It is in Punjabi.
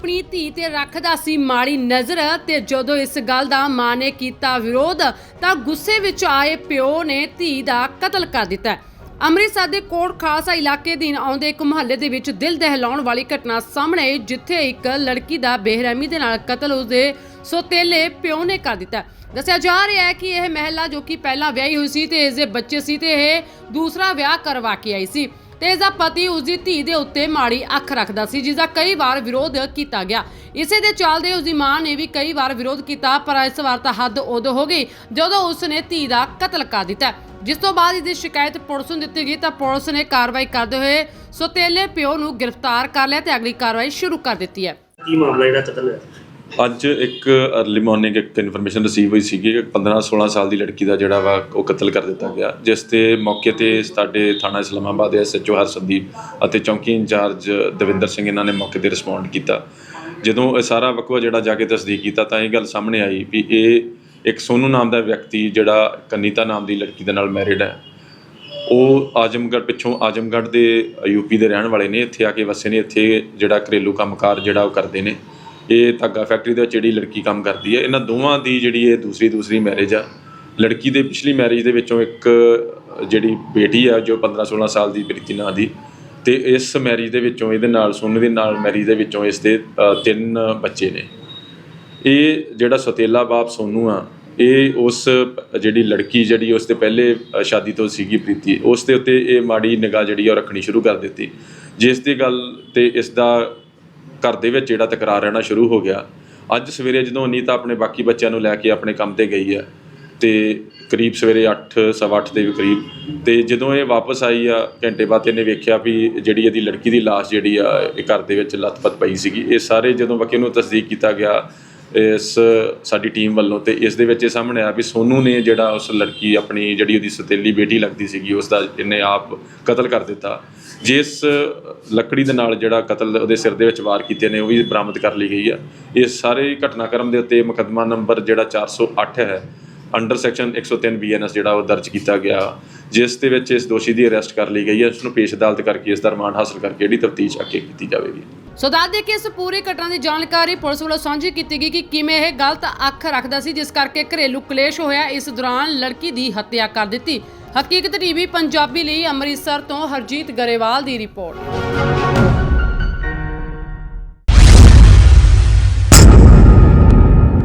ਆਪਣੀ ਧੀ ਤੇ ਰੱਖਦਾ ਸੀ ਮਾੜੀ ਨਜ਼ਰ ਤੇ ਜਦੋਂ ਇਸ ਗੱਲ ਦਾ ਮਾਂ ਨੇ ਕੀਤਾ ਵਿਰੋਧ ਤਾਂ ਗੁੱਸੇ ਵਿੱਚ ਆਏ ਪਿਓ ਨੇ ਧੀ ਦਾ ਕਤਲ ਕਰ ਦਿੱਤਾ। ਅੰਮ੍ਰਿਤਸਰ ਦੇ ਕੋਟ ਖਾਲਸਾ ਇਲਾਕੇ ਦੇ ਆਉਂਦੇ ਇੱਕ ਮੁਹੱਲੇ ਦੇ ਵਿੱਚ ਦਿਲ ਦਹਿਲਾਉਣ ਵਾਲੀ ਘਟਨਾ ਸਾਹਮਣੇ ਆਈ, ਜਿੱਥੇ ਇੱਕ ਲੜਕੀ ਦਾ ਬੇਰਹਿਮੀ ਦੇ ਨਾਲ ਕਤਲ ਉਸਦੇ ਸੋਤੇਲੇ ਪਿਓ ਨੇ ਕਰ ਦਿੱਤਾ। ਦੱਸਿਆ ਜਾ ਰਿਹਾ ਹੈ ਕਿ ਇਹ ਮਹਿਲਾ ਜੋ ਕਿ ਪਹਿਲਾਂ ਵਿਆਹੀ ਹੋਈ ਸੀ ਤੇ ਇਸ ਦੇ ਬੱਚੇ ਸੀ ਤੇ ਇਹ ਦੂਸਰਾ ਵਿਆਹ ਕਰਵਾ ਕੇ ਆਈ ਸੀ। ਤੇ ਇਸ ਦਾ ਪਤੀ ਉਸ ਦੀ ਧੀ ਦੇ ਉੱਤੇ ਮਾੜੀ ਅੱਖ ਰੱਖਦਾ ਸੀ ਜਿਸ ਦਾ ਕਈ ਵਾਰ ਵਿਰੋਧ ਕੀਤਾ ਗਿਆ। ਇਸੇ ਦੇ ਚੱਲਦੇ ਉਸ ਦੀ ਮਾਂ ਨੇ ਵੀ ਕਈ ਵਾਰ ਵਿਰੋਧ ਕੀਤਾ, ਪਰ ਇਸ ਵਾਰ ਤਾਂ ਹੱਦ ਉਦੋਂ ਹੋ ਗਈ, ਜਦੋਂ ਉਸ ਨੇ ਧੀ ਦਾ ਕਤਲ ਕਰ ਦਿੱਤਾ। ਜਿਸ ਤੋਂ ਬਾਅਦ ਇਸ ਦੀ ਸ਼ਿਕਾਇਤ ਪੁਲਿਸ ਨੂੰ ਦਿੱਤੀ ਗਈ, ਤਾਂ ਪੁਲਿਸ ਨੇ ਕਾਰਵਾਈ ਕਰਦੇ ਹੋਏ ਸੋਤੇਲੇ ਪਿਓ ਨੂੰ ਗ੍ਰਿਫਤਾਰ ਕਰ ਲਿਆ ਤੇ ਅਗਲੀ ਕਾਰਵਾਈ ਸ਼ੁਰੂ ਕਰ ਦਿੱਤੀ ਹੈ। ਕੀ ਮਾਮਲਾ ਜਿਹੜਾ ਕਤਲ ਹੋਇਆ? ਅੱਜ ਇੱਕ ਅਰਲੀ ਮਾਰਨਿੰਗ ਇੱਕ ਇਨਫੋਰਮੇਸ਼ਨ ਰਿਸੀਵ ਹੋਈ ਸੀਗੀ ਕਿ 15-16 ਸਾਲ ਦੀ ਲੜਕੀ ਦਾ ਜਿਹੜਾ ਵਾ ਉਹ ਕਤਲ ਕਰ ਦਿੱਤਾ ਗਿਆ, ਜਿਸ ਤੇ ਮੌਕੇ ਤੇ ਸਾਡੇ ਥਾਣਾ ਇਸਲਾਮਾਬਾਦ ਦੇ ਐਸਐਚਓ ਹਰਸੰਦੀਪ ਅਤੇ ਚੌਂਕੀ ਇੰਚਾਰਜ ਦਵਿੰਦਰ ਸਿੰਘ ਇਹਨਾਂ ਨੇ ਮੌਕੇ ਤੇ ਰਿਸਪੌਂਡ ਕੀਤਾ। ਜਦੋਂ ਇਹ ਸਾਰਾ ਵਕਵਾ ਜਿਹੜਾ ਜਾ ਕੇ ਤਸਦੀਕ ਕੀਤਾ ਤਾਂ ਇਹ ਗੱਲ ਸਾਹਮਣੇ ਆਈ ਵੀ ਇਹ ਇੱਕ ਸੋਨੂ ਨਾਮ ਦਾ ਵਿਅਕਤੀ ਜਿਹੜਾ ਕਨੀਤਾ ਨਾਮ ਦੀ ਲੜਕੀ ਦੇ ਨਾਲ ਮੈਰਿਡ ਹੈ। ਉਹ ਆਜਮਗੜ੍ਹ ਪਿੱਛੋਂ ਆਜਮਗੜ੍ਹ ਦੇ ਯੂਪੀ ਦੇ ਰਹਿਣ ਵਾਲੇ ਨੇ, ਇੱਥੇ ਆ ਕੇ ਵਸੇ ਨੇ, ਇੱਥੇ ਜਿਹੜਾ ਘਰੇਲੂ ਕੰਮਕਾਰ ਜਿਹੜਾ ਉਹ ਕਰਦੇ ਨੇ। ਇਹ ਧਾਗਾ ਫੈਕਟਰੀ ਦੇ ਵਿੱਚ ਜਿਹੜੀ ਲੜਕੀ ਕੰਮ ਕਰਦੀ ਹੈ, ਇਹਨਾਂ ਦੋਵਾਂ ਦੀ ਜਿਹੜੀ ਇਹ ਦੂਸਰੀ ਦੂਸਰੀ ਮੈਰਿਜ ਆ। ਲੜਕੀ ਦੇ ਪਿਛਲੀ ਮੈਰਿਜ ਦੇ ਵਿੱਚੋਂ ਇੱਕ ਜਿਹੜੀ ਬੇਟੀ ਆ, ਜੋ 15 16 ਸਾਲ ਦੀ ਪ੍ਰੀਤੀ ਨਾਂ ਦੀ, ਤੇ ਇਸ ਮੈਰਿਜ ਦੇ ਵਿੱਚੋਂ ਇਹਦੇ ਨਾਲ, ਸੋਨੂ ਦੇ ਨਾਲ ਮੈਰਿਜ ਦੇ ਵਿੱਚੋਂ ਇਸ ਦੇ ਤਿੰਨ ਬੱਚੇ ਨੇ। ਇਹ ਜਿਹੜਾ ਸਤੇਲਾ ਬਾਪ ਸੋਨੂ ਆ, ਇਹ ਉਸ, ਜਿਹੜੀ ਲੜਕੀ ਜਿਹੜੀ ਉਸ ਦੇ ਪਹਿਲੇ ਸ਼ਾਦੀ ਤੋਂ ਸੀਗੀ ਪ੍ਰੀਤੀ, ਉਸ ਦੇ ਉੱਤੇ ਇਹ ਮਾੜੀ ਨਿਗਾਹ ਜਿਹੜੀ ਆ ਉਹ ਰੱਖਣੀ ਸ਼ੁਰੂ ਕਰ ਦਿੱਤੀ। ਜਿਸ ਦੀ ਗੱਲ ਤੇ ਇਸ ਦਾ ਘਰ ਦੇ ਵਿੱਚ ਜਿਹੜਾ ਤਕਰਾਰ ਰਹਿਣਾ ਸ਼ੁਰੂ ਹੋ ਗਿਆ। ਅੱਜ ਸਵੇਰੇ ਜਦੋਂ ਅਨੀਤਾ ਆਪਣੇ ਬਾਕੀ ਬੱਚਿਆਂ ਨੂੰ ਲੈ ਕੇ ਆਪਣੇ ਕੰਮ ਤੇ ਗਈ ਹੈ, ਤੇ ਕਰੀਬ ਸਵੇਰੇ 8 ਸਵਾ ਅੱਠ ਦੇ ਕਰੀਬ, ਤੇ ਜਦੋਂ ਇਹ ਵਾਪਸ ਆਈ ਆ, ਘੰਟੇ ਬਾਅਦ ਇਹਨੇ ਵੇਖਿਆ ਵੀ ਜਿਹੜੀ ਇਹਦੀ ਲੜਕੀ ਦੀ ਲਾਸ਼ ਜਿਹੜੀ ਆ, ਇਹ ਘਰ ਦੇ ਵਿੱਚ ਲੱਥਪੱਥ ਪਈ ਸੀਗੀ। ਇਹ ਸਾਰੇ ਜਦੋਂ ਬਾਕੀ ਨੂੰ ਤਸਦੀਕ ਕੀਤਾ ਗਿਆ ਇਸ ਸਾਡੀ ਟੀਮ ਵੱਲੋਂ ਤੇ ਇਸ ਦੇ ਵਿੱਚ ਇਹ ਸਾਹਮਣੇ ਆਇਆ ਵੀ ਸੋਨੂ ਨੇ ਜਿਹੜਾ ਉਸ ਲੜਕੀ ਆਪਣੀ ਜਿਹੜੀ ਉਹਦੀ ਸਤੇਲੀ ਬੇਟੀ ਲੱਗਦੀ ਸੀਗੀ, ਉਸ ਦਾ ਇਹਨੇ ਆਪ ਕਤਲ ਕਰ ਦਿੱਤਾ। ਜਿਸ ਲੱਕੜੀ ਦੇ ਨਾਲ ਜਿਹੜਾ ਕਤਲ ਉਹਦੇ ਸਿਰ ਦੇ ਵਿੱਚ ਵਾਰ ਕੀਤੇ ਨੇ, ਉਹ ਵੀ ਬਰਾਮਦ ਕਰ ਲਈ ਗਈ ਆ। ਇਸ ਸਾਰੇ ਘਟਨਾਕ੍ਰਮ ਦੇ ਉੱਤੇ ਮੁਕੱਦਮਾ ਨੰਬਰ ਜਿਹੜਾ 408 ਹੈ, ਅੰਡਰ ਸੈਕਸ਼ਨ 103 ਬੀਐਨਐਸ ਜਿਹੜਾ ਉਹ ਦਰਜ ਕੀਤਾ ਗਿਆ, ਜਿਸ ਦੇ ਵਿੱਚ ਇਸ ਦੋਸ਼ੀ ਦੀ ਅਰੈਸਟ ਕਰ ਲਈ ਗਈ ਹੈ ਉਸ ਨੂੰ ਪੇਸ਼ ਅਦਾਲਤ ਕਰਕੇ ਇਸ ਦਾ ਰਿਮਾਂਡ ਹਾਸਲ ਕਰਕੇ ਜਿਹੜੀ ਤਫਤੀਸ਼ ਅੱਗੇ ਕੀਤੀ ਜਾਵੇਗੀ। ਸੋ ਦੱਸ ਦੇ ਕਿ ਇਸ ਪੂਰੀ ਘਟਨਾ ਦੀ ਜਾਣਕਾਰੀ ਪੁਲਿਸ ਵੱਲੋਂ ਸਾਂਝੀ ਕੀਤੀ ਗਈ ਕਿ ਕਿਵੇਂ ਇਹ ਗਲਤ ਅੱਖ ਰੱਖਦਾ ਸੀ, ਜਿਸ ਕਰਕੇ ਘਰੇਲੂ ਕਲੇਸ਼ ਹੋਇਆ। ਇਸ ਦੌਰਾਨ ਲੜਕੀ ਦੀ ਹੱਤਿਆ ਕਰ ਦਿੱਤੀ। ਹਕੀਕਤ ਟੀਵੀ ਪੰਜਾਬੀ ਲਈ ਅੰਮ੍ਰਿਤਸਰ ਤੋਂ ਹਰਜੀਤ ਗਰੇਵਾਲ ਦੀ ਰਿਪੋਰਟ।